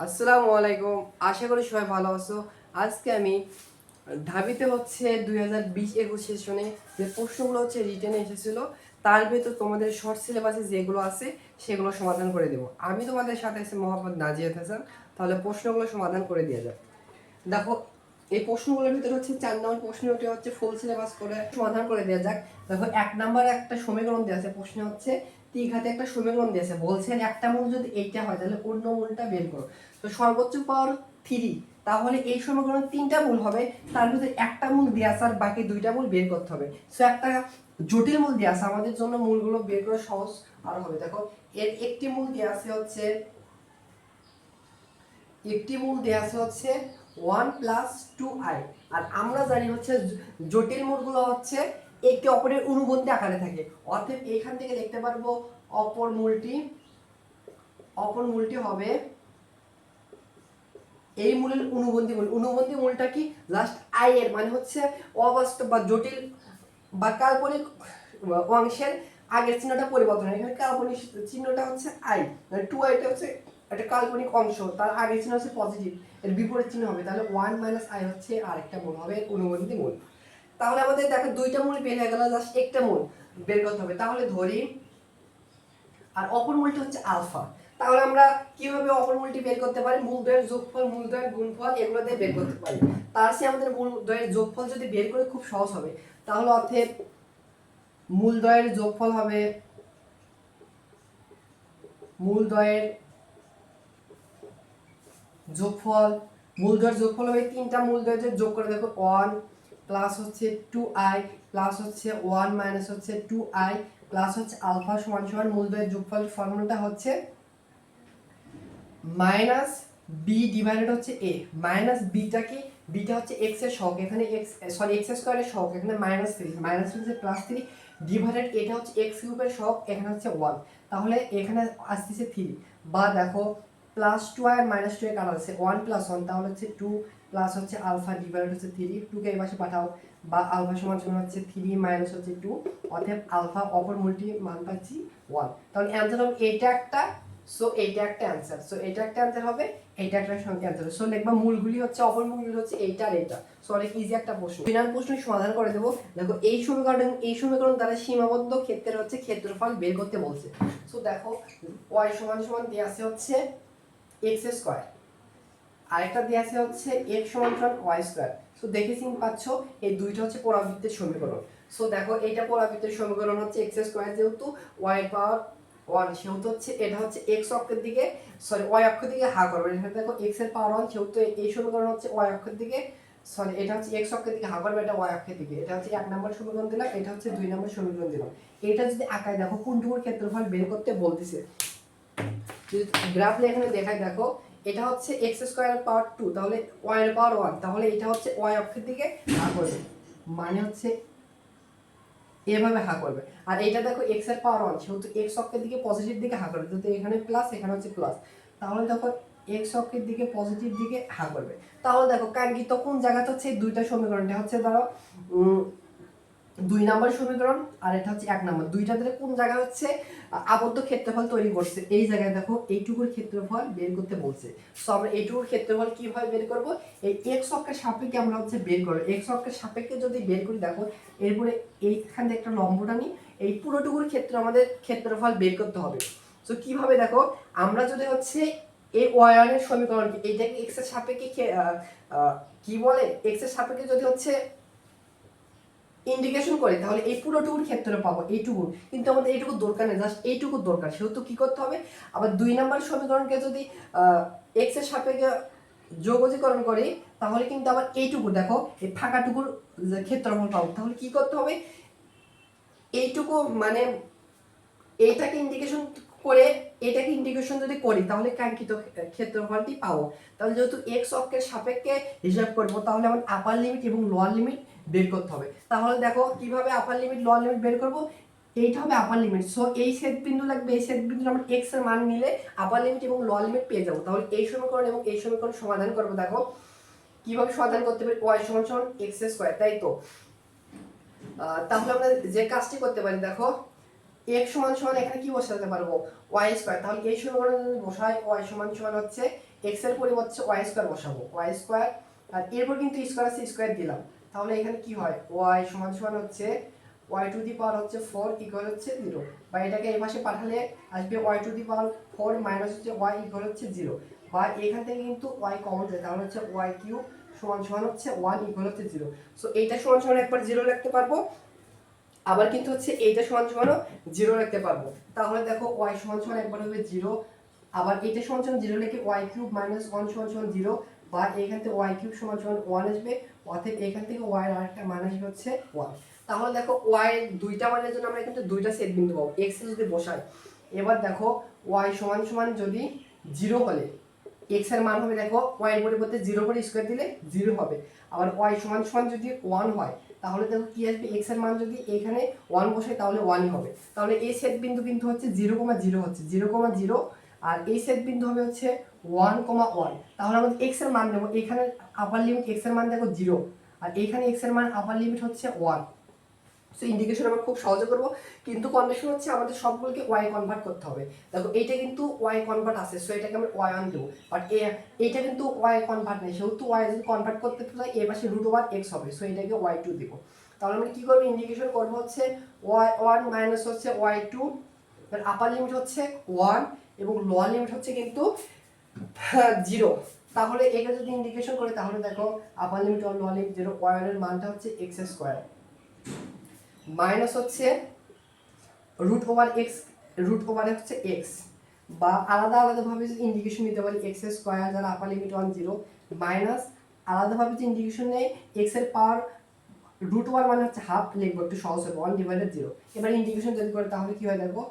আসসালামু আলাইকুম। আশা করি সবাই ভালো আছো। আজকে আমি ঢাবিতে হচ্ছে দুই হাজার বিশ একুশ সেশনে যে প্রশ্নগুলো হচ্ছে রিটেনে এসেছিল, তার ভিতর তোমাদের শর্ট সিলেবাসে যেগুলো আছে, সেগুলো সমাধান করে দেবো। আমি তোমাদের সাথে আছি মোহাম্মদ নাজিয়াত হাসান। তাহলে প্রশ্নগুলো সমাধান করে দিয়ে যাক। দেখো, এই প্রশ্নগুলোর ভিতরে হচ্ছে চার নম্বর প্রশ্নটি হচ্ছে ফুল সিলেবাস করে সমাধান করে দেওয়া যাক। দেখো, এক নম্বরে একটা সমীকরণ দেওয়া আছে। প্রশ্ন হচ্ছে তিঘাতে একটা সমীকরণ দিয়েছে। বলছেন, একটা মূল যদি এইটা হয়, তাহলে অন্য মূলটা বের করো। তো সর্বোচ্চ পাওয়ার থ্রি তাহলে এই সমীকরণে তিনটা মূল হবে। তার মধ্যে একটা মূল দেওয়া আছে, আর বাকি দুইটা মূল বের করতে হবে। সো একটা জটিল মূল দেওয়া আছে, আমাদের জন্য মূলগুলো বের করা সহজ আর হবে। দেখো, এর একটি মূল দেওয়া আছে হচ্ছে, একটি মূল দেওয়া আছে হচ্ছে ওয়ান প্লাস টু আই আর আমরা জানি হচ্ছে, জটিল মূলগুলো হচ্ছে একটি অপরের অনুবন্ধী আকারে থাকে। অতএব এখান থেকে দেখতে পারব অপর মূলটি। অপর মূলটি হবে এই মূলের অনুবন্ধী মূল। অনুবন্ধী মূলটা কি? লাস্ট আই এর মানে হচ্ছে অবাস্তব বা জটিল বা কাল্পনিক অংশের আগের চিহ্নটা পরিবর্তন হয়। এখানে কাল্পনিক চিহ্নটা হচ্ছে আই মানে টু আইটা হচ্ছে একটা কাল্পনিক অংশ। তার আগের চিহ্ন হচ্ছে পজিটিভ এর বিপরীত চিহ্ন হবে। তাহলে ওয়ান মাইনাস আই হচ্ছে আরেকটা মূল হবে অনুবন্ধী মূল। তাহলে আমাদের দেখো দুইটা মূল বের হয়ে গেল জাস্ট একটা মূল বের করতে হবে। তাহলে ধরি, আর অপর মূলটি হচ্ছে আলফা। তাহলে আমরা কীভাবে অপর মূলটি বের করতে পারি? মূল দ্বয়ের যোগফল মূল দ্বয়ের গুণফল এগুলো দিয়ে বের করতে পারি। তার চেয়ে আমাদের মূল দ্বয়ের যোগফল যদি বের করে খুব সহজ হবে, তাহলে অর্থের মূল দ্বয়ের যোগফল হবে মূল দ্বয়ের যোগফল মূল দ্বয়ের যোগফল হবে তিনটা মূল দ্বয়ের যোগ করে দেখো ওয়ান প্লাস হচ্ছে টু আই, প্লাস হচ্ছে ওয়ান মাইনাস হচ্ছে টু আই, প্লাস হচ্ছে আলফা সমান সমান মূল দ্বয়ের যোগফল ফর্মুলাটা হচ্ছে মাইনাস বি ডিভাইডেড হচ্ছে এ। মাইনাস বিটা কি? বিটা হচ্ছে এক্সের সহগ। এখানে এক্স, সরি, এক্স স্কোয়ারের সহগ। এখানে মাইনাস থ্রি। মাইনাস থ্রি হচ্ছে প্লাস থ্রি। ডিভাইডেড এটা হচ্ছে এক্স কিউবের সহগ, এখানে হচ্ছে ওয়ান। তাহলে এখানে আসতেছে থ্রি। বা দেখো প্লাস টু আর মাইনাস টু এর কারণ আছে। ওয়ান প্লাস ওয়ান তাহলে হচ্ছে টু প্লাস হচ্ছে আলফা ডিভাইডেড হচ্ছে থ্রি টুকে এই পাশে পাঠাও, বা আলফা সমান সমান হচ্ছে থ্রি মাইনাস হচ্ছে টু অতএব আলফা অপর মূলটি মান পাচ্ছি ওয়ান তাহলে অ্যান্সার হবে এইটা একটা সো এইটা একটা অ্যান্সার সো এটা একটা অ্যান্সার হবে এইটা একটা সংখ্যা অ্যান্সার সো লিখবা মূলগুলি হচ্ছে, অপর মূলগুলি হচ্ছে এইটা আর এইটা সো অনেক ইজি একটা প্রশ্ন। বিনার প্রশ্ন সমাধান করে দেবো। দেখো, এই সমীকরণ এই সমীকরণ দ্বারা সীমাবদ্ধ ক্ষেত্রের হচ্ছে ক্ষেত্রফল বের করতে বলছে। সো দেখো ওয়াই সমান সমান দিয়ে আছে হচ্ছে এক্স স্কোয়ার। আরেকটা দিয়ে আছে হচ্ছে এক্স সমান ওয়াই স্কোয়ার। সো দেখে চিন পাচ্ছ, এই দুইটা হচ্ছে পরাবৃত্তের সমীকরণ। সো দেখো, এইটা পরাবৃত্তের সমীকরণ হচ্ছে এক্স স্কোয়ার যেহেতু ওয়াই পাওয়ার ওয়ান সেহেতু হচ্ছে, এটা হচ্ছে এক্স অক্ষের দিকে সরি ওয়াই অক্ষের দিকে হা করবে। এখানে দেখো এক্সের পাওয়ার ওয়ান সেহেতু এই সমীকরণ হচ্ছে ওয়াই অক্ষের দিকে সরি এটা হচ্ছে এক্স অক্ষের দিকে হা করবে, এটা ওয়াই অক্ষের দিকে। এটা হচ্ছে এক নম্বর সমীকরণ দিলাম, এটা হচ্ছে দুই নম্বর সমীকরণ দিলাম। এটা যদি আঁকায় দেখো কোন কোনটুকুর ক্ষেত্রফল বের করতে বলতেছে? যদি গ্রাফ এখানে দেখায়, দেখো, এটা হচ্ছে এক্স স্কোয়ার পাওয়ার টু তাহলে ওয়াই পাওয়ার ওয়ান তাহলে এটা হচ্ছে ওয়াই অক্ষের দিকে হা করবে মানে হচ্ছে এভাবে হা করবে, আর এটা দেখো এক্সের পাওয়ার ওয়ান সেহেতু এক্স অক্ষের দিকে পজিটিভ দিকে হা করবে, যেহেতু এখানে প্লাস এখানে হচ্ছে প্লাস তাহলে দেখো এক্স অক্ষের দিকে পজিটিভ দিকে হা করবে, তাহলে দেখো কাঙ্ক্ষিত কোন জায়গাতে হচ্ছে দুইটা সমীকরণটা হচ্ছে ধরো দুই নাম্বার সমীকরণ, আর এটা হচ্ছে এক নাম্বার। দুইটা ধরে কোন জায়গা হচ্ছে? আবদ্ধ ক্ষেত্রফল তৈরি করছে। এই জায়গায় দেখো, এইটুকুর ক্ষেত্রফল বের করতে বলছে। সো আমরা এইটুকুর ক্ষেত্রফল কীভাবে বের করব? এই এক্স অক্ষের সাপেক্ষে আমরা হচ্ছে বের করব। এক্স অক্ষের সাপেক্ষে যদি বের করি, দেখো, এরপরে এইখান থেকে একটা লম্বটা নিই এই পুরোটুকুর ক্ষেত্রে আমাদের ক্ষেত্রফল বের করতে হবে। সো কীভাবে দেখো, আমরা যদি হচ্ছে এই ওয়ানের সমীকরণ এইটাকে এক্সের সাপেক্ষে কি বলে? এক্সের সাপেক্ষে যদি হচ্ছে ইন্ডিকেশন করে, তাহলে এই পুরোটুকুর ক্ষেত্রে পাবো, এইটুকু। কিন্তু আমাদের এইটুকু দরকার নেই জাস্ট এইটুকু দরকার। সেহেতু কি করতে হবে? আবার দুই নাম্বার সমীকরণকে যদি এক্সের সাপেক্ষে যোগজীকরণ করি, তাহলে কিন্তু আবার এইটুকু, দেখো, এই ফাঁকাটুকুর ক্ষেত্রফল পাবো। তাহলে কি করতে হবে? এইটুকু মানে এইটাকে ইন্ডিকেশন করে, এটাকে ইন্ডিকেশন যদি করি, তাহলে কাঙ্ক্ষিত ক্ষেত্রফলটি পাবো। তাহলে যেহেতু এক্স অক্ষের সাপেক্ষে হিসাব করব, তাহলে আমার আপার লিমিট এবং লোয়ার লিমিট বের করতে হবে। তাহলে দেখো কীভাবে আপার লিমিট লোয়ার লিমিট বের করব? এইটা হবে আপার লিমিট সো এই সেট বিন্দু লাগবে, এই সেট বিন্দু আমরা এক্সের মান নিলে আপার লিমিট এবং লোয়ার লিমিট পেয়ে যাব। তাহলে এই সমীকরণ এবং এই সমীকরণ সমাধান করব, দেখো। কীভাবে সমাধান করতে পারি? ওয়াই সমান সমান এক্স স্কোয়ার তাই তো? তাহলে আমরা যে কাজটি করতে পারি, দেখো। এক্স সমান সমান এখানে কি বসাতে পারব? ওয়াই স্কোয়ার তাহলে এই সমীকরণ যদি বসাই ওয়াই সমান সমান হচ্ছে এক্সের পরিবর্তে ওয়াই স্কোয়ার বসাবো। ওয়াই স্কোয়ার আর এরপর কিন্তু স্কোয়ার আছে স্কোয়ার দিলাম। তাহলে এখানে কি হয়? ওয়াই সমান সমান হচ্ছে ওয়াই টু দি পাওয়ার হচ্ছে ফোর ইকুয়াল হচ্ছে জিরো বা এটাকে এই পাশে পাঠালে আসবে y to the power four minus হচ্ছে ওয়াই ইকুয়াল হচ্ছে জিরো বা এখান থেকে কিন্তু ওয়াই কমন যায়, তাহলে হচ্ছে ওয়াই কিউ সমান সমান হচ্ছে ওয়ান ইকুয়াল হচ্ছে জিরো সো এইটা সমান সমান একবার জিরো রাখতে পারব। আবার কিন্তু হচ্ছে এইটা সমান সমানও জিরো রাখতে পারব। তাহলে দেখো ওয়াই সমান সমান একবার হবে জিরো আবার এইটা সমান সমান জিরো লিখে ওয়াই কিউব মাইনাস ওয়ান সমান সমান জিরো বা এখান থেকে ওয়াই কিউব সমান সমান ওয়ান আসবে। অর্থাৎ এখান থেকে ওয়াই আরেকটা মান আসবে হচ্ছে ওয়ান তাহলে দেখো ওয়াই দুইটা মানের জন্য আমরা কিন্তু দুইটা সেট বিন্দু পাবো। এক্স যদি বসাই, এবার দেখো ওয়াই সমান সমান যদি জিরো হলে এক্সের মান হবে দেখো ওয়াই পরিবর্তে জিরো করে স্কোয়ার দিলে জিরো হবে। আবার ওয়াই সমান সমান যদি ওয়ান হয়, তাহলে দেখো কি আসবে? এক্সের মান যদি এখানে ওয়ান বসাই, তাহলে ওয়ানই হবে। তাহলে এই সেট বিন্দু কিন্তু হচ্ছে জিরো কমা জিরো হচ্ছে জিরো কমা জিরো আর এই সেট বিন্দু হবে হচ্ছে ওয়ান কমা ওয়ান তাহলে আমাদের এক্সের মান নেব। এখানে আপার লিমিট এক্সের মান দেখো জিরো আর এইখানে এক্সের মান আপার লিমিট হচ্ছে ওয়ান সো ইন্ডিকেশন আমরা খুব সহজে করব, কিন্তু কন্ডিশন হচ্ছে আমাদের সবগুলোকে ওয়াই কনভার্ট করতে হবে। দেখো, এইটা কিন্তু ওয়াই কনভার্ট আছে সো এটাকে আমরা ওয়াই ওয়ান দেবো। বাট এইটা কিন্তু ওয়াই কনভার্ট নেই, সেহেতু ওয়াই যদি কনভার্ট করতে চাই এ পাশে রুট ওয়ান এক্স হবে সো এটাকে ওয়াই টু দেবো। তাহলে আমরা কী করব? ইন্ডিকেশন করব হচ্ছে ওয়াই ওয়ান মাইনাস হচ্ছে ওয়াই টু আপার লিমিট হচ্ছে ওয়ান এবং লোয়ার লিমিট হচ্ছে কিন্তু জিরো তাহলে এটা যদি ইন্ডিকেশন করে, তাহলে দেখো আপার লিমিট আর লোয়ার লিমিট জিরো ওয়ানের মানটা হচ্ছে এক্স স্কোয়ার মাইনাস হচ্ছে root over x root over হচ্ছে এক্স বা আলাদা আলাদাভাবে যদি ইন্ডিকেশন নিতে পারি এক্স স্কোয়ার যারা upper limit one zero minus আলাদাভাবে যে ইন্ডিকেশন নেই এক্সের পাওয়ার রুট ওভার মানে হচ্ছে হাফ লিখব একটু সহজ হবে ওয়ান ডিভাইডেড জিরো এবার ইন্ডিকেশন যদি করে, তাহলে কি হয় দেখো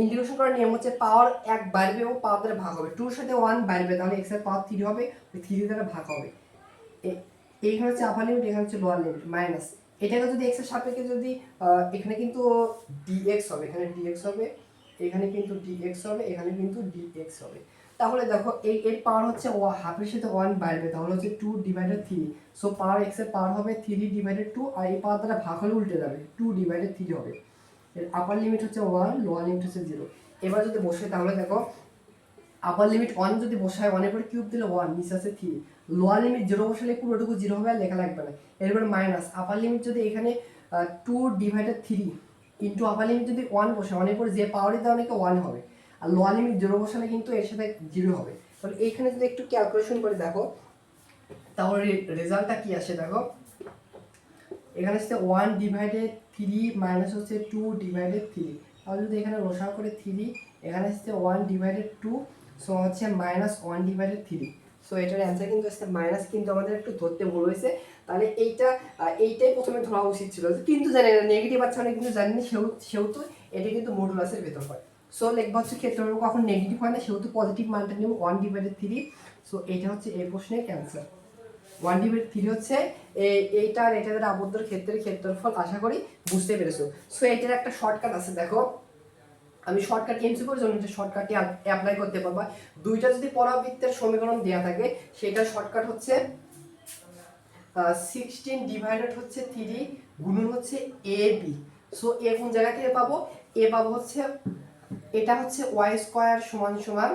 ইন্টিগ্রেশন করার নিয়ম হচ্ছে পাওয়ার এক বাড়বে এবং পাওয়ার দ্বারা ভাগ হবে। টুর সাথে ওয়ান বাড়বে, তাহলে এক্সের পাওয়ার থ্রি হবে ওই থ্রি দ্বারা ভাগ হবে। এইখানে হচ্ছে আপার লিমিট এখানে হচ্ছে লোয়ার লিমিট মাইনাস এটাকে যদি এক্সের সাপেক্ষে যদি এখানে কিন্তু ডিএক্স হবে, এখানে ডিএক্স হবে, এখানে কিন্তু ডিএক্স হবে, এখানে কিন্তু ডিএক্স হবে। তাহলে দেখো, এই, এর পাওয়ার হচ্ছে ও হাফের সাথে ওয়ান বাড়বে, তাহলে হচ্ছে two divided three so power এক্সের পাওয়ার হবে থ্রি ডিভাইডেড টু আর এই পাওয়ার দ্বারা ভাগ হলে উল্টে যাবে টু ডিভাইডেড থ্রি হবে। আপার লিমিট হচ্ছে ওয়ান লোয়ার লিমিট হচ্ছে জিরো এবার যদি বসে, তাহলে দেখো আপার লিমিট ওয়ান যদি বসায় ওয়ানের পরে কিউব দিলে ওয়ান নিচে আছে থ্রি লোয়ার লিমিট জিরো বসালে পুরোটুকু জিরো হবে আর লেখা লাগবে না। এরপরে মাইনাস আপার লিমিট যদি এখানে two divided three into upper limit যদি ওয়ান বসে ওয়ানের পরে যে পাওয়ারই দেওয়া নাকি ওয়ান হবে। আর লোয়ার লিমিট জিরো বসালে কিন্তু এর সাথে জিরো হবে। তাহলে এইখানে যদি একটু ক্যালকুলেশন করে দেখো, তাহলে রেজাল্টটা কি আসে দেখো? এখানে হচ্ছে ওয়ান ডিভাইডেড থ্রি মাইনাস হচ্ছে টু ডিভাইডেড থ্রি তাহলে যদি এখানে রোশা করে থ্রি এখানে হচ্ছে ওয়ান ডিভাইডেড টু সো হচ্ছে minus one divided three so এটার অ্যান্সার কিন্তু হচ্ছে মাইনাস কিন্তু আমাদের একটু ধরতে ভুল হয়েছে। তাহলে এইটা এইটাই প্রথমে ধরা উচিত ছিল কিন্তু জানি না নেগেটিভ আছে অনেক কিন্তু জানি না, সেহেতু এটা কিন্তু মডুলাসের ভেতর হয় সো লেখবা হচ্ছে ক্ষেত্র কখন নেগেটিভ হয় না, সেহেতু পজিটিভ মানটা নেব ওয়ান ডিভাইডেড থ্রি সো এটা হচ্ছে এই প্রশ্নের অ্যান্সার ওয়ান ডিভাইড থ্রি হচ্ছে এই- এইটা আর এটা দ্বারা আবদ্ধর ক্ষেত্রের ক্ষেত্রফল, আশা করি বুঝতে পেরেছ। সো এটার একটা শর্টকাট আছে, দেখো। আমি শর্টকাট এমসি করে জন্য শর্টকাটটি অ্যাপ্লাই করতে পারবা, দুইটা যদি পরাবৃত্তের সমীকরণ দেওয়া থাকে, সেটার শর্টকাট হচ্ছে সিক্সটিন ডিভাইডেড হচ্ছে থ্রি গুণন হচ্ছে এ বি সো এ কোন জায়গা থেকে পাবো? এ পাবো হচ্ছে, এটা হচ্ছে ওয়াই স্কোয়ার সমান সমান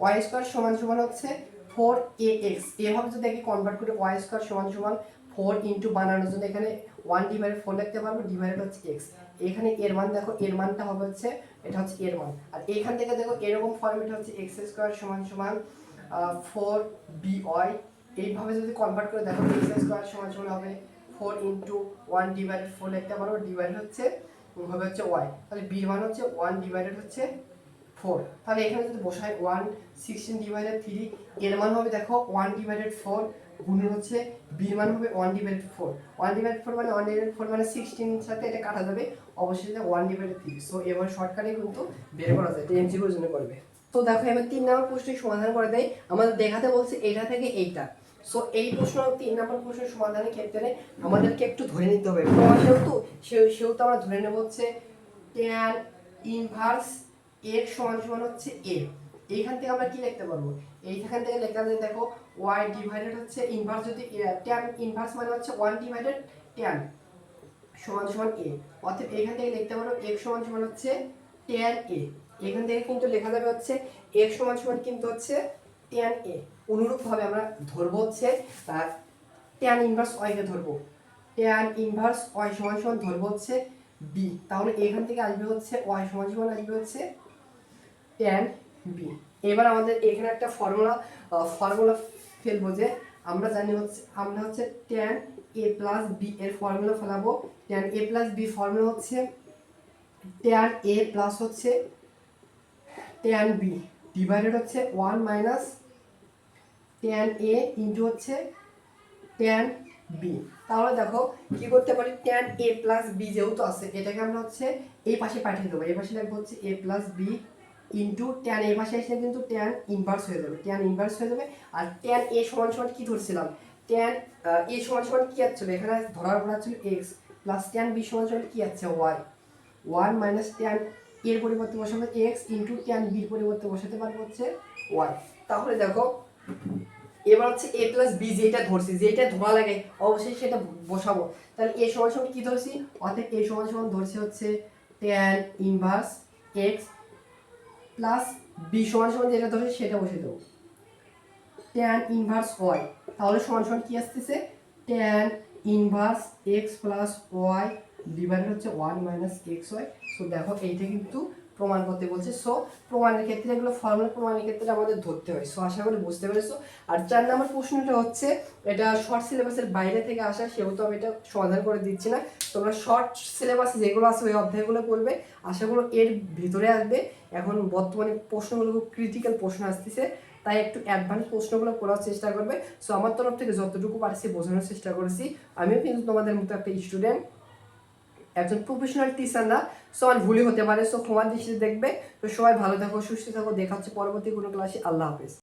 ওয়াই স্কোয়ার সমান সমান হচ্ছে ফোর এ এক্স এভাবে যদি একে কনভার্ট করে ওয়াই স্কোয়ার সমান সমান ফোর ইন্টু বানানোর জন্য এখানে ওয়ান ডিভাইড ফোর লিখতে পারব ডিভাইডেড হচ্ছে এক্স এখানে এর মান দেখো, এর মানটা হবে হচ্ছে, এটা হচ্ছে এর মান। আর এখান থেকে দেখো, এরকম ফর্মেট হচ্ছে এক্স স্কোয়ার সমান সমান ফোর বি ওয়াই এইভাবে যদি কনভার্ট করে দেখো এক্স স্কোয়ার সমান সমান হবে four into one divided four লিখতে পারব ডিভাইড হচ্ছে হবে হচ্ছে ওয়াই তাহলে বির মান হচ্ছে ওয়ান ডিভাইডেড হচ্ছে ফোর তাহলে এখানে যদি বসাই ওয়ান সিক্সটিন ডিভাইডেড থ্রি এর মান হবে দেখো ওয়ান ডিভাইডেড ফোর গুণন হচ্ছে বির মান হবে one divided four one divided four মানে ওয়ান ডিভাইডেড ফোর মানে সিক্সটিন সাথে এটা কাটা যাবে অবশ্যই ওয়ান ডিভাইডেড থ্রি সো এবার শর্টকাটে কিন্তু বের করা যায়। এটা এমসিকিউর জন্য করবে। তো দেখো এবার তিন নম্বর প্রশ্নের সমাধান করে দেয়। আমাদের দেখাতে বলছে এইটা থেকে এইটা। সো এই প্রশ্ন তিন নম্বর প্রশ্নের সমাধানের ক্ষেত্রে আমাদেরকে একটু ধরে নিতে হবে। সেহেতু আমরা ধরে নেব হচ্ছে ট্যান ইনভার্স এর সমান সমান হচ্ছে এ এইখান থেকে আমরা কি লিখতে পারব? এইখান থেকে লেখা যায় দেখো ওয়াই ডিভাইডেড হচ্ছে ইনভার্স যদি ট্যান ইনভার্স মানে হচ্ছে ওয়ান ডিভাইডেড ট্যান সমান সমান এ অর্থাৎ এখান থেকে লিখতে পারো এক্স সমান সমান হচ্ছে ট্যান এ এখান থেকে কিন্তু লেখা যাবে হচ্ছে এক্স সমান সমান কিন্তু হচ্ছে ট্যান এ অনুরূপভাবে আমরা ধরবো হচ্ছে ট্যান ইনভার্স ওয়াইকে ধরবো। ট্যান ইনভার্স ওয়াই সমান সমান ধরবো হচ্ছে বি তাহলে এখান থেকে আসবে হচ্ছে ওয়াই সমান সমান আসবে হচ্ছে ট্যান বি এবার আমাদের এখানে একটা ফর্মুলা ফর্মুলা ফেলব যে আমরা জানি হচ্ছে, আমরা হচ্ছে ট্যান এ প্লাস বি এর formula ফেলাবো। Tan a plus b formula হচ্ছে ট্যান এ প্লাস হচ্ছে ট্যান বি ডিভাইডেড হচ্ছে one minus tan a into হচ্ছে ট্যান বি তাহলে দেখো, কি করতে পারি? ট্যান এ প্লাস বি যেহেতু আছে, এটাকে আমরা হচ্ছে এই পাশে পাঠিয়ে দেবো। এই পাশে লাগবে হচ্ছে a plus b into tan এই পাশে এসে কিন্তু ট্যান ইনভার্স হয়ে যাবে। ট্যান ইনভার্স হয়ে যাবে আর ট্যান এ সমান সমান কি ধরছিলাম? ট্যান এ সমান সমান কী আসছিল? এখানে ধরার পর ছিল এক্স প্লাস ট্যান বি সমান সমান কি আছে? ওয়াই ওয়ান মাইনাস ট্যান এর পরিবর্তে বসাবো এক্স ইন্টু ট্যান বির পরিবর্তে বসাতে পারব হচ্ছে ওয়াই তাহলে দেখো, এবার হচ্ছে এ প্লাস বি যেটা ধরছি, যেটা ধরা লাগে, অবশ্যই সেটা বসাবো। তাহলে এ সমান সমান কি ধরছি? অর্থাৎ এ সমান সমান ধরছি হচ্ছে tan inverse x plus b সমান সমান যেটা ধরে সেটা বসে দেবো। ট্যান ইনভার্স ওয়াই তাহলে সমান সমান কী আসতেছে? Tan inverse x plus y divide হচ্ছে one minus x y so দেখো এইটা কিন্তু প্রমাণ করতে বলছে। সো প্রমাণের ক্ষেত্রে এগুলো ফর্মুলা প্রমাণের ক্ষেত্রে আমাদের ধরতে হয়। সো আশা করি বুঝতে পেরেছ। আর চার নম্বর প্রশ্নটা হচ্ছে, এটা শর্ট সিলেবাসের বাইরে থেকে আসা, সেহেতু আমি এটা সমাধান করে দিচ্ছি না। তোমরা শর্ট সিলেবাস যেগুলো আছে, ওই অধ্যায়গুলো পড়বে। আশা করি এর ভিতরে আসবে। এখন বর্তমানে প্রশ্নগুলো খুব ক্রিটিক্যাল প্রশ্ন আসতেছে। তাই একটু অ্যাডভান্স প্রশ্নগুলো করার চেষ্টা করবে। সো আমার তরফ থেকে যতটুকু পারছি বোঝানোর চেষ্টা করেছি। আমিও কিন্তু তোমাদের মতো একটা স্টুডেন্ট একজন প্রফেশনাল টিচার না, সো আমার ভুলই হতে পারে। সো ক্ষমার দৃষ্টিতে দেখবে। তো সবাই ভালো থাকো, সুস্থ থাকো। দেখা হচ্ছে পরবর্তী কোনো ক্লাসে আল্লাহ হাফেজ।